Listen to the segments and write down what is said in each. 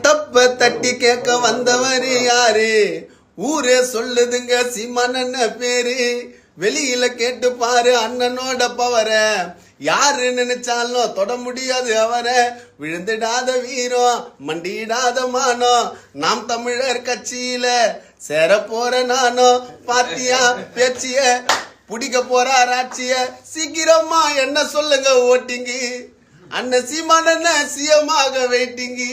தப்ப தட்டி கேட்க வந்தவர் யாரு? ஊரே சொல்லுதுங்க சீமான் பேரு? வெளியில கேட்டு பாரு அண்ணனோட பவர. யாரு நினைச்சாலும் தொட முடியாது அவரை. விழுந்துடாத வீரம் மண்டியிடாத மானம். நாம் தமிழர் கட்சியில சேர போற நானும் பாத்தியா பேச்சிய? பிடிக்க போற ஆட்சிய சீக்கிரமா என்ன சொல்லுங்க ஓட்டிங்கி? அண்ணன் சீமான சிஎமாக வெயிட்டிங்கி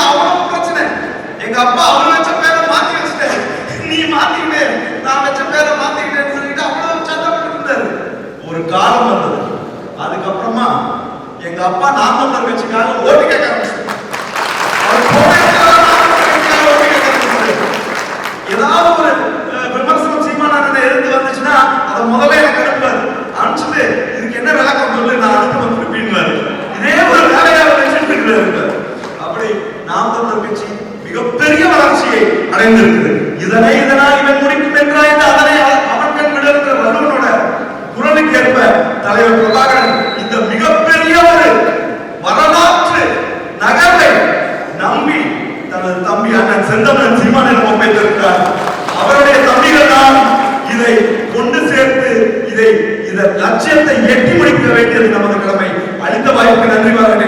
வீட்டுல அவ்வளவு பிரச்சனை. எங்க அப்பா அவன் வச்ச பேரை மாத்தி வச்சுட்டேன் நீ மாத்திக்கிட்டே நான் வச்ச பேரை மாத்திக்கிட்டேன்னு சொல்லிட்டு அவ்வளவு சத்தப்பட்டு இருந்தாரு. ஒரு காலம் வந்தது. அதுக்கப்புறமா எங்க அப்பா நாமக்கல் வச்சுக்காக ஓட்டு கேட்க ஓட்டு கேட்க ஏதாவது ஒரு விமர்சனம் சீமானந்த எடுத்து வந்துச்சுன்னா அதை முதல்ல எனக்கு அனுப்பாரு அனுப்பிச்சுட்டு இதுக்கு என்ன விளக்கம் சொல்லு? நான் அடுத்து வந்து வளர்ச்சி மிகப்பெரிய வளர்ச்சியை அடைந்திருக்குது இதனை இதனால் இவன் முடிக்கும் என்றாய்ந்து அதனை அவ- அவன் கண் விடுகிற வருவனோட குரலுக்கு ஏற்ப தலைவர் பிரபாகரன் இந்த மிகப்பெரிய ஒரு வரலாற்று நகர்வை நம்பி தனது தம்பி அண்ணன் செந்தமன் சீமானிடம் ஒப்படைத்திருக்கிறார். அவருடைய தம்பிகள் தான் இதை கொண்டு சேர்த்து இதை இந்த லட்சியத்தை எட்டி முடிக்க வேண்டியது நமது கடமை. அளித்த வாய்ப்பு நன்றி பாருங்க